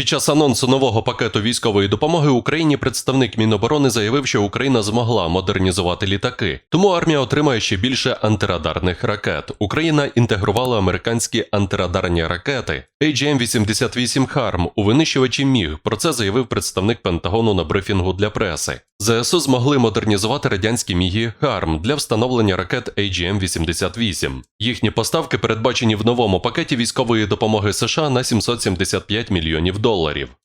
Під час анонсу нового пакету військової допомоги Україні представник Міноборони заявив, що Україна змогла модернізувати літаки, тому армія отримає ще більше антирадарних ракет. Україна інтегрувала американські антирадарні ракети AGM-88 HARM у винищувачі Міг. Про це заявив представник Пентагону на брифінгу для преси. ЗСУ змогли модернізувати радянські міги HARM для встановлення ракет AGM-88. Їхні поставки передбачені в новому пакеті військової допомоги США на 775 мільйонів доларів.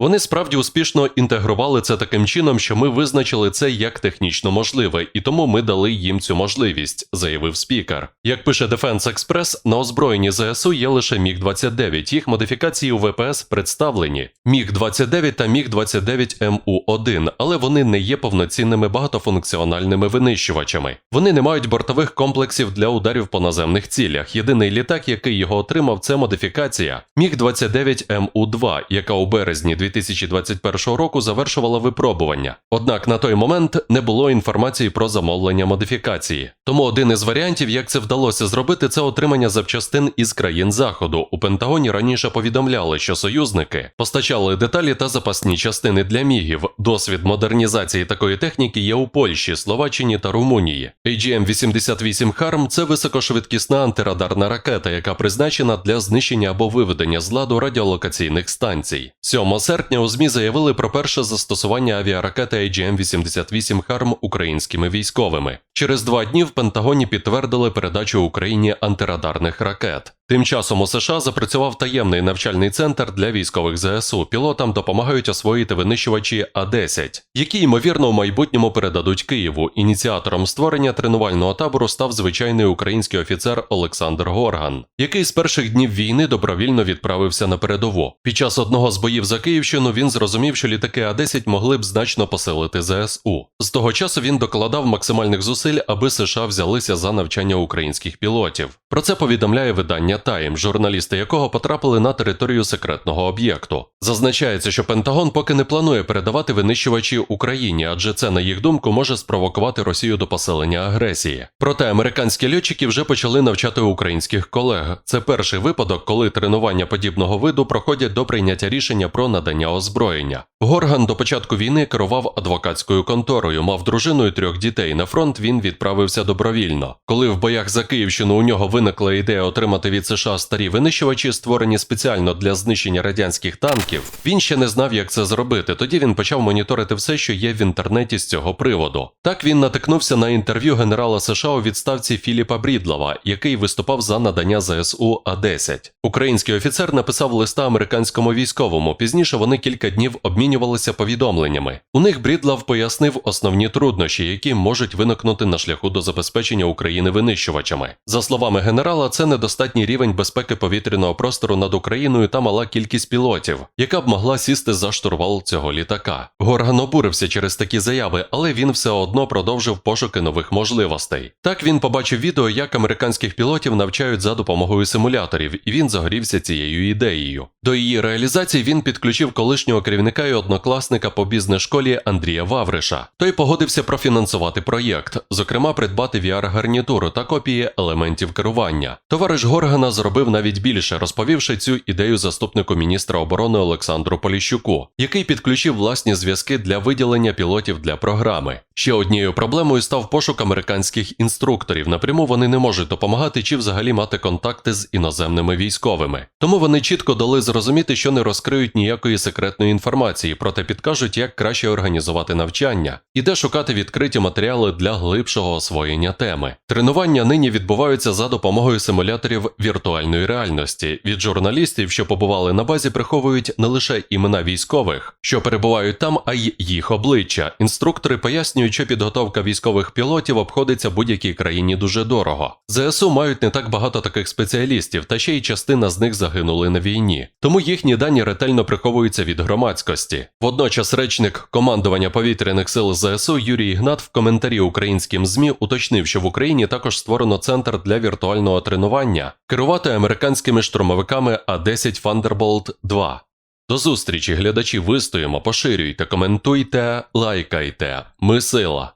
Вони справді успішно інтегрували це таким чином, що ми визначили це як технічно можливе, і тому ми дали їм цю можливість, заявив спікер. Як пише Defense Express, на озброєнні ЗСУ є лише Міг-29. Їх модифікації у ВПС представлені Міг-29 та Міг-29МУ-1, але вони не є повноцінними багатофункціональними винищувачами. Вони не мають бортових комплексів для ударів по наземних цілях. Єдиний літак, який його отримав, це модифікація Міг-29МУ-2, яка у березні 2021 року завершувала випробування. Однак на той момент не було інформації про замовлення модифікації. Тому один із варіантів, як це вдалося зробити, це отримання запчастин із країн Заходу. У Пентагоні раніше повідомляли, що союзники постачали деталі та запасні частини для мігів. Досвід модернізації такої техніки є у Польщі, Словаччині та Румунії. AGM-88 HARM – це високошвидкісна антирадарна ракета, яка призначена для знищення або виведення з ладу радіолокаційних станцій. 7 серпня у ЗМІ заявили про перше застосування авіаракети IGM-88 Харм українськими військовими. Через два дні в Пентагоні підтвердили передачу Україні антирадарних ракет. Тим часом у США запрацював таємний навчальний центр для військових ЗСУ. Пілотам допомагають освоїти винищувачі А-10, які ймовірно у майбутньому передадуть Києву. Ініціатором створення тренувального табору став звичайний український офіцер Олександр Горган, який з перших днів війни добровільно відправився на передову. Під час одного з боїв за Київщину він зрозумів, що літаки А-10 могли б значно посилити ЗСУ. З того часу він докладав максимальних зусиль, аби США взялися за навчання українських пілотів. Про це повідомляє видання Тайм, журналісти якого потрапили на територію секретного об'єкту. Зазначається, що Пентагон поки не планує передавати винищувачі Україні, адже це, на їх думку, може спровокувати Росію до посилення агресії. Проте американські льотчики вже почали навчати українських колег. Це перший випадок, коли тренування подібного виду проходять до прийняття рішення про надання озброєння. Горган до початку війни керував адвокатською конторою, мав дружину і трьох дітей. На фронт він відправився добровільно. Коли в боях за Київщину у нього виникла ідея отримати від США старі винищувачі, створені спеціально для знищення радянських танків, він ще не знав, як це зробити. Тоді він почав моніторити все, що є в інтернеті з цього приводу. Так він натикнувся на інтерв'ю генерала США у відставці Філіпа Брідлова, який виступав за надання ЗСУ А-10. Український офіцер написав листа американському військовому. Пізніше вони кілька днів обмінювалися повідомленнями. У них Брідлав пояснив основні труднощі, які можуть виникнути на шляху до забезпечення України винищувачами. За словами генерала, це недостатній рівень безпеки повітряного простору над Україною та мала кількість пілотів, яка б могла сісти за штурвал цього літака. Горган обурився через такі заяви, але він все одно продовжив пошуки нових можливостей. Так він побачив відео, як американських пілотів навчають за допомогою симуляторів, і він загорівся цією ідеєю. До її реалізації він підключив колишнього керівника і однокласника по бізнес-школі Андрія Вавриша. Той погодився профінансувати проєкт, зокрема придбати VR-гарнітуру та копії елементів керування. Товариш Горгана зробив навіть більше, розповівши цю ідею заступнику міністра оборони Олександру Поліщуку, який підключив власні зв'язки для виділення пілотів для програми. Ще однією проблемою став пошук американських інструкторів. Напряму вони не можуть допомагати чи взагалі мати контакти з іноземними військовими. Тому вони чітко дали зрозуміти, що не розкриють ніякої секретної інформації, проте підкажуть, як краще організувати навчання і де шукати відкриті матеріали для глибшого освоєння теми. Тренування нині відбуваються за допомогою симуляторів віртуальної реальності. Від журналістів, що побували на базі, приховують не лише імена військових, що перебувають там, а й їх обличчя. Інструктори пояснюють, що підготовка військових пілотів обходиться будь-якій країні дуже дорого. ЗСУ мають не так багато таких спеціалістів, та ще й частина з них загинули на війні. Тому їхні дані ретельно приховуються від громадськості. Водночас речник командування повітряних сил ЗСУ Юрій Ігнат в коментарі українським ЗМІ уточнив, що в Україні також створено центр для віртуального тренування керувати американськими штурмовиками А-10 Thunderbolt 2. До зустрічі, глядачі, вистоїмо, поширюйте, коментуйте, лайкайте. Ми сила.